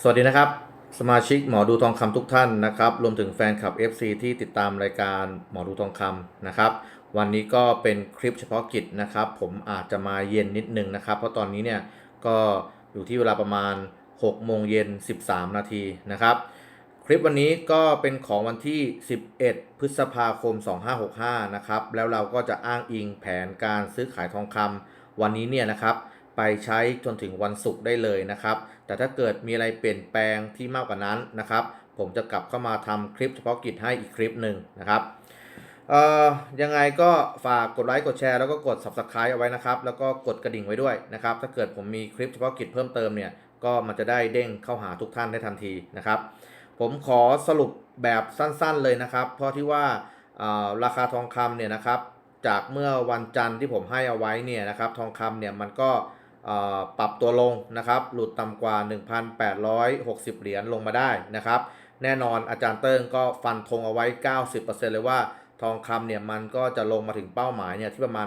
สวัสดีนะครับ สมาชิกหมอดูทองคำทุกท่านนะครับ รวมถึงแฟนคลับ FC ที่ติดตามรายการหมอดูทองคำนะครับ วันนี้ก็เป็นคลิปเฉพาะกิจนะครับ ผมอาจจะมาเย็นนิดนึงนะครับ เพราะตอนนี้เนี่ยก็อยู่ที่เวลาประมาณ6โมงเย็น 13 นาทีนะครับ คลิปวันนี้ก็เป็นของวันที่ 11 พฤษภาคม 2565 นะครับ แล้วเราก็จะอ้างอิงแผนการซื้อขายทองคำวันนี้เนี่ยนะครับ ไปใช้จนถึงวันศุกร์ได้เลยนะครับ แต่ถ้าเกิดมีอะไรเปลี่ยนแปลงที่มากกว่านั้นนะครับ ผมจะกลับเข้ามาทำคลิปเฉพาะกิจให้อีกคลิปหนึ่งนะครับเอ่อยังไงก็ฝากกดไลค์กดแชร์แล้วก็กด subscribe เอาไว้นะครับ แล้วก็กดกระดิ่งไว้ด้วยนะครับ ถ้าเกิดผมมีคลิปเฉพาะกิจเพิ่มเติมเนี่ยก็มันจะได้เด้งเข้าหาทุกท่านได้ทันทีนะครับ ผมขอสรุปแบบสั้นๆเลยนะครับ เพราะที่ว่าราคาทองคำเนี่ยนะครับ จากเมื่อวันจันทร์ที่ผมให้เอาไว้เนี่ยนะครับ ทองคำเนี่ยมันก็ ปรับตัวลงนะครับ หลุดต่ำกว่า 1,860 เหรียญลงมาได้นะครับ แน่นอนอาจารย์เติ้งก็ฟันธงเอาไว้ 90%เลยว่าทองคำเนี่ยมันก็จะลงมาถึงเป้าหมายเนี่ยที่ประมาณ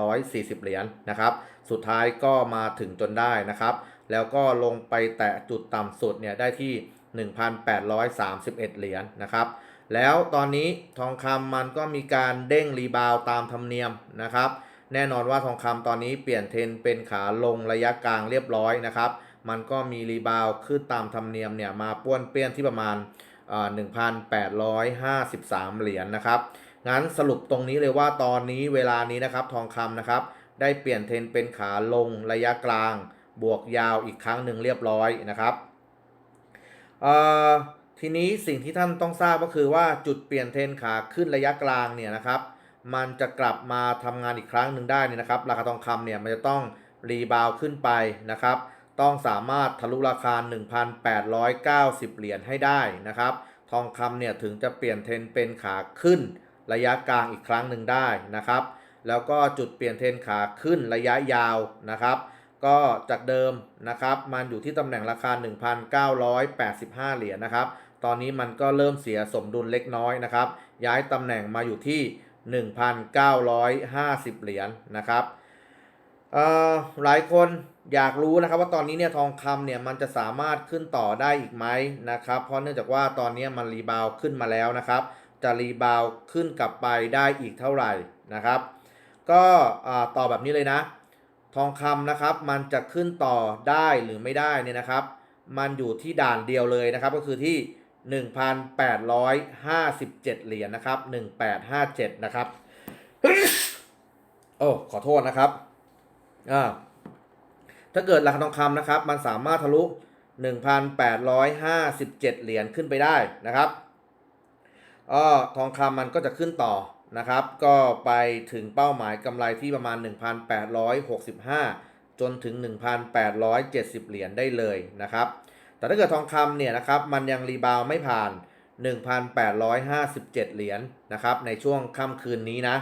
1,840 เหรียญนะครับ สุดท้ายก็มาถึงจนได้นะครับ แล้วก็ลงไปแตะจุดต่ำสุดเนี่ยได้ที่ 1,831 เหรียญนะครับ แล้วตอนนี้ทองคำมันก็มีการเด้งรีบาวตามธรรมเนียมนะครับ แน่นอนว่าทองคำตอนนี้เปลี่ยนเทรนเป็นขาลงระยะกลางเรียบร้อยนะครับ มันก็มีรีบาวขึ้นตามธรรมเนียมเนี่ยมาป้วนเปี้ยนที่ประมาณ1,853 เหรียญนะครับ งั้นสรุปตรงนี้เลยว่าตอนนี้เวลานี้นะครับทองคำนะครับ ได้เปลี่ยนเทรนเป็นขาลงระยะกลาง บวกยาวอีกครั้งหนึ่งเรียบร้อยนะครับทีนี้สิ่งที่ท่านต้องทราบก็คือว่าจุดเปลี่ยนเทรนขาขึ้นระยะกลางเนี่ยนะครับ มันจะกลับมาทำงานอีกครั้งหนึ่งได้นี่นะครับ ราคาทองคำเนี่ยมันจะต้องรีบาวขึ้นไปนะครับ ต้องสามารถทะลุราคา 1,890 เหรียญให้ได้นะครับ ทองคำเนี่ยถึงจะเปลี่ยนเทรนเป็นขาขึ้นระยะกลางอีกครั้งหนึ่งได้นะครับ แล้วก็จุดเปลี่ยนเทรนขาขึ้นระยะยาวนะครับ ก็จากเดิมนะครับ มันอยู่ที่ตำแหน่งราคา 1,985 เหรียญนะครับ ตอนนี้มันก็เริ่มเสียสมดุลเล็กน้อยนะครับ ย้ายตำแหน่งมาอยู่ที่ 1,950 เหรียญนะครับหลายคนอยากรู้นะครับว่าตอนนี้เนี่ยทองคำเนี่ยมันจะสามารถขึ้นต่อได้อีกไหมนะครับเพราะเนื่องจากว่าตอนนี้มันรีบาวขึ้นมาแล้วนะครับ จะรีบาวขึ้นกลับไปได้อีกเท่าไหร่นะครับ ก็ต่อแบบนี้เลยนะ ทองคำนะครับมันจะขึ้นต่อได้หรือไม่ได้เนี่ยนะครับ มันอยู่ที่ด่านเดียวเลยนะครับก็คือที่ 1,857 เหรียญนะครับ 1857 นะครับ โอ้ ขอโทษนะครับอ่าถ้าเกิดราคาทองคำนะครับ มันสามารถทะลุ 1,857 เหรียญขึ้นไปได้นะครับก็ทองคำมันก็จะขึ้นต่อนะครับ ก็ไปถึงเป้าหมายกำไรที่ประมาณ 1,865 จนถึง 1,870 เหรียญได้เลยนะครับ แต่ถ้าเกิดทองคำเนี่ยนะครับมันยังรีบาวไม่ผ่าน 1,857 เหรียญนะครับในช่วงค่ำคืนนี้นะ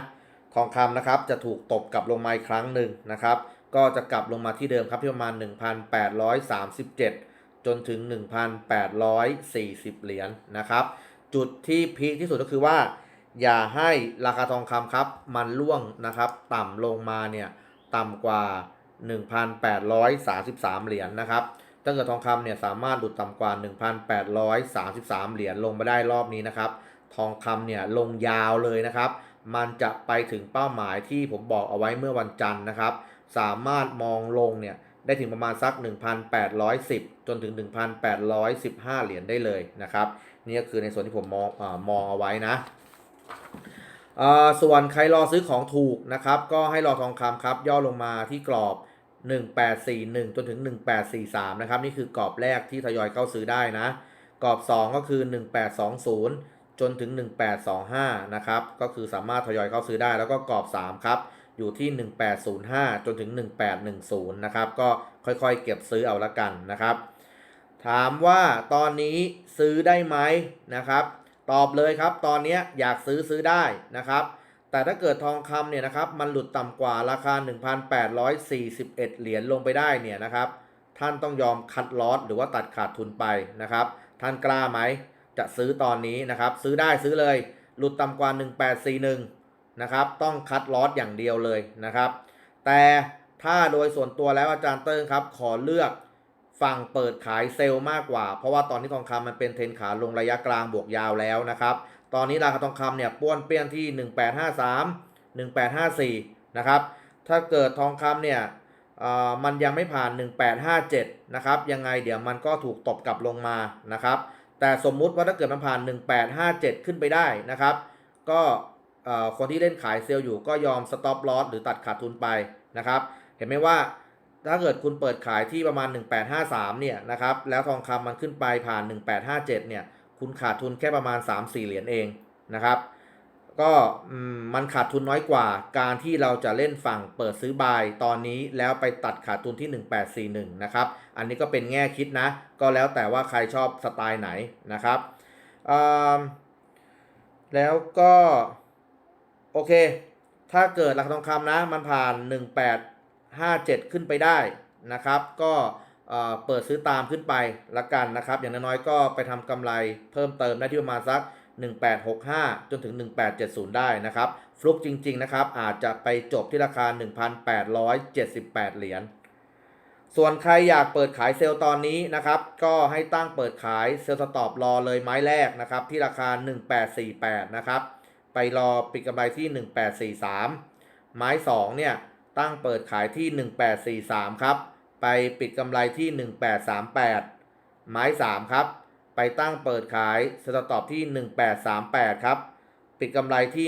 ทองคำนะครับจะถูกตบกลับลงมาอีกครั้งหนึ่งนะครับ ก็จะกลับลงมาที่เดิมครับที่ประมาณ 1,837 จนถึง 1,840 เหรียญนะครับ จุดที่พีคที่สุดก็คือว่า อย่าให้ราคาทองคำครับมันล่วงนะครับต่ำลงมาเนี่ยต่ำกว่า 1,833 เหรียญนะครับ ถ้าเกิดทองคำเนี่ยสามารถหลุดต่ำกว่า 1,833 เหรียญลงมาได้รอบนี้นะครับ ทองคำเนี่ยลงยาวเลยนะครับ มันจะไปถึงเป้าหมายที่ผมบอกเอาไว้เมื่อวันจันทร์นะครับ สามารถมองลงเนี่ยได้ถึงประมาณสัก 1,810 จนถึง 1,815 เหรียญได้เลยนะครับ นี่ก็คือในส่วนที่ผมมองอมองเอาไว้นะส่วนใครรอซื้อของถูกนะครับ ก็ให้รอทองคำครับ ย่อลงมาที่กรอบ 1841 จนถึง 1843 นะครับ นี่คือกรอบแรกที่ทยอยเข้าซื้อได้นะ กรอบ 2 ก็คือ 1820 จนถึง 1825 นะครับ ก็คือสามารถทยอยเข้าซื้อได้ แล้วก็กรอบ 3 ครับ อยู่ที่ 1805 จนถึง 1810 นะครับ ก็ค่อยๆ เก็บซื้อเอาละกันนะครับ ถามว่าตอนนี้ซื้อได้ไหมนะครับ ตอบเลยครับ ตอนนี้อยากซื้อซื้อได้นะครับ แต่ถ้าเกิดทองคำเนี่ยนะครับมันหลุดต่ำกว่าราคา 1,841 เหรียญลงไปได้เนี่ยนะครับท่านต้องยอมคัดลอสหรือว่าตัดขาดทุนไปนะครับ ท่านกล้าไหมจะซื้อตอนนี้นะครับ ซื้อได้ซื้อเลย หลุดต่ำกว่า 1841 นะครับ ต้องคัดลอสอย่างเดียวเลยนะครับ แต่ถ้าโดยส่วนตัวแล้วอาจารย์เติ้งครับ ขอเลือกฝั่งเปิดขายเซลล์มากกว่า เพราะว่าตอนนี้ทองคำมันเป็นเทรนขาลงระยะกลางบวกยาวแล้วนะครับ ตอนนี้ราคาทองคำเนี่ยป้วนเปี้ยนที่ 1853 1854 นะครับ ถ้าเกิดทองคำเนี่ยมันยังไม่ผ่าน 1857 นะครับ ยังไงเดี๋ยวมันก็ถูกตบกลับลงมานะครับ แต่สมมุติว่าถ้าเกิดมันผ่าน 1857 ขึ้นไปได้นะครับ ก็คนที่เล่นขายเซลล์อยู่ก็ยอมสต็อปลอสหรือตัดขาดทุนไปนะครับ เห็นไหมว่าถ้าเกิดคุณเปิดขายที่ประมาณ 1853 เนี่ยนะครับ แล้วทองคำมันขึ้นไปผ่าน 1857 เนี่ย คุณขาดทุนแค่ประมาณ 3-4 เหรียญเองนะครับ ก็มันขาดทุนน้อยกว่าการที่เราจะเล่นฝั่งเปิดซื้อบายตอนนี้แล้วไปตัดขาดทุนที่ 1841 นะครับ อันนี้ก็เป็นแง่คิดนะ ก็แล้วแต่ว่าใครชอบสไตล์ไหนนะครับแล้วก็ โอเค ถ้าเกิดราคาทองคำนะ มันผ่าน 1857 ขึ้นไปได้นะครับ ก็ เปิดซื้อตามขึ้นไปละกันนะครับ อย่างน้อยๆก็ไปทำกำไรเพิ่มเติมได้ที่ประมาณสัก 1865 จนถึง 1870 ได้นะครับ ฟลุกจริง ๆ นะครับ อาจจะไปจบที่ราคา 1,878 เหรียญส่วนใครอยากเปิดขายเซลล์ตอนนี้นะครับ ก็ให้ตั้งเปิดขายเซลล์สต็อปรอเลยไม้แรกนะครับ ที่ราคา 1848 นะครับ ไปรอปิดกำไรที่ 1843 ไม้ 2 เนี่ย ตั้งเปิดขายที่ 1843 ครับ ไปปิดกำไรที่ 1838 ไม้ 3 ครับ ไปตั้งเปิดขายสต็อปที่ 1838 ครับ ปิดกำไรที่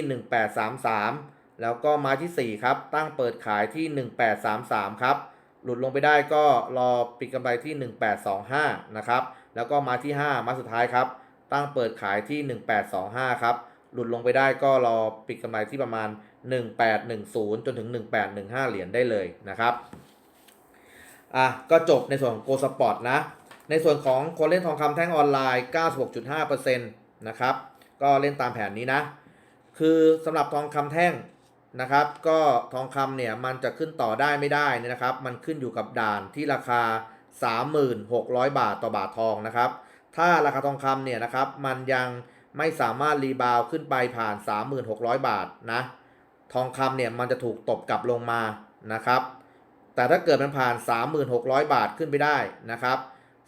1833 แล้วก็ไม้ที่ 4 ครับ ตั้งเปิดขายที่ 1833 ครับ หลุดลงไปได้ก็รอปิดกำไรที่ 1825 นะครับ แล้วก็มาที่5มาสุดท้ายครับ ตั้งเปิดขายที่ 1825 ครับ หลุดลงไปได้ก็รอปิดกำไรที่ประมาณ 1810 จนถึง 1815 เหรียญได้เลยนะครับ อะก็จบในส่วนของ Go Spot นะ ในส่วนของคนเล่นทองคำแท่งออนไลน์ 96.5%นะครับ ก็เล่นตามแผนนี้นะ คือสำหรับทองคำแท่งนะครับ ก็ทองคำเนี่ยมันจะขึ้นต่อได้ไม่ได้เนยนะครับ มันขึ้นอยู่กับด่านที่ราคา 3,600 บาทต่อบาททองนะครับ ถ้าราคาทองคำเนี่ยนะครับ มันยังไม่สามารถรีบาวขึ้นไปผ่าน 3,600 บาทนะ ทองคำเนี่ยมันจะถูกตบกลับลงมานะครับ แต่ถ้าเกิดมันผ่าน 3,600 บาทขึ้นไปได้นะครับ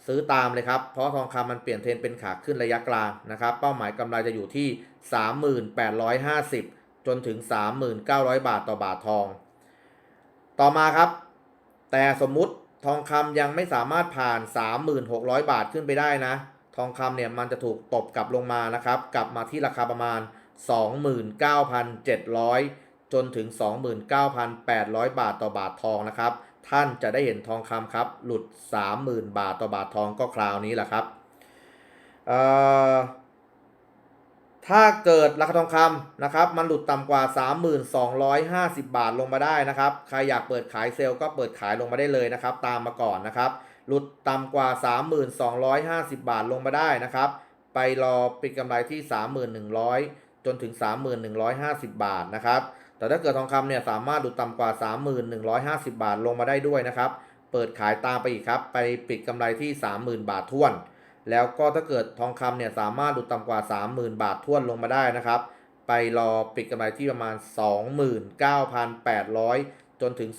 ซื้อตามเลยครับ เพราะทองคำมันเปลี่ยนเทรนเป็นขาขึ้นระยะกลางนะครับ เป้าหมายกำไรจะอยู่ที่ 3,850 จนถึง 3,900 บาทต่อบาททอง ต่อมาครับ แต่สมมุติทองคำยังไม่สามารถผ่าน 3,600 บาทขึ้นไปได้นะ ทองคำเนี่ยมันจะถูกตบกลับลงมานะครับ กลับมาที่ราคาประมาณ 29,700 จนถึง 29,800 บาทต่อบาททองนะครับ ท่านจะได้เห็นทองคำครับ หลุด 30,000 บาทต่อบาททองก็คราวนี้แหละครับถ้าเกิดราคาทองคำนะครับ มันหลุดต่ำกว่า 3,250 บาทลงมาได้นะครับ ใครอยากเปิดขายเซลล์ก็เปิดขายลงมาได้เลยนะครับ ตามมาก่อนนะครับ หลุดต่ำกว่า 3,250 บาทลงมาได้นะครับ ไปรอปิดกำไรที่ 3,100 จนถึง 3,150 บาทนะครับ แต่ถ้าเกิดทองคำเนี่ยสามารถหลุดต่ำกว่า 3,150 บาทลงมาได้ด้วยนะครับ เปิดขายตามไปอีกครับ ไปปิดกำไรที่ 30,000 บาทท้วน แล้วก็ถ้าเกิดทองคำเนี่ยสามารถหลุดต่ำกว่า 30,000 บาทท้วนลงมาได้นะครับ ไปรอปิดกำไรที่ประมาณ 29,800 จนถึง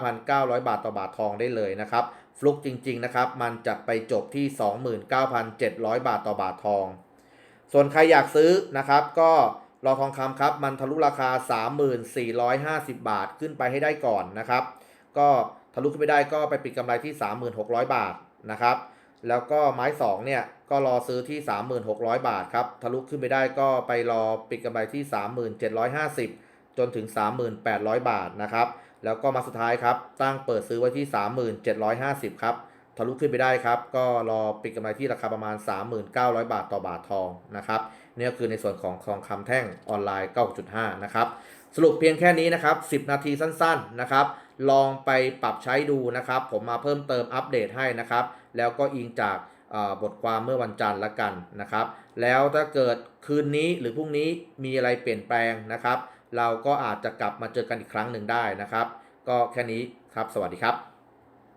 29,900 บาทต่อบาททองได้เลยนะครับ ฟลุกจริงๆนะครับ มันจะไปจบที่ 29,700 บาทต่อบาททอง ส่วนใครอยากซื้อนะครับก็ รอทองคำครับมันทะลุราคา 3,450 บาทขึ้นไปให้ได้ก่อนนะครับ ก็ทะลุขึ้นไปได้ก็ไปปิดกำไรที่ 3,600 บาทนะครับ แล้วก็ไม้2เนี่ยก็รอซื้อที่ 3,600 บาทครับ ทะลุขึ้นไปได้ก็ไปรอปิดกำไรที่ 3,750 จนถึง 3,800 บาทนะครับ แล้วก็มาสุดท้ายครับ ตั้งเปิดซื้อไว้ที่ 3,750 ครับ ทะลุขึ้นไปได้ครับ ก็รอปิดกำไรที่ราคาประมาณ 3,900 บาทต่อบาททองนะครับนี่ก็คือในส่วนของทองคำแท่งออนไลน์ 9.5 นะครับ สรุปเพียงแค่นี้นะครับ 10 นาทีสั้นๆนะครับ ลองไปปรับใช้ดูนะครับ ผมมาเพิ่มเติมอัปเดตให้นะครับ แล้วก็อิงจากบทความเมื่อวันจันทร์ละกันนะครับ แล้วถ้าเกิดคืนนี้หรือพรุ่งนี้มีอะไรเปลี่ยนแปลงนะครับ เราก็อาจจะกลับมาเจอกันอีกครั้งหนึ่งได้นะครับ ก็แค่นี้ครับ สวัสดีครับ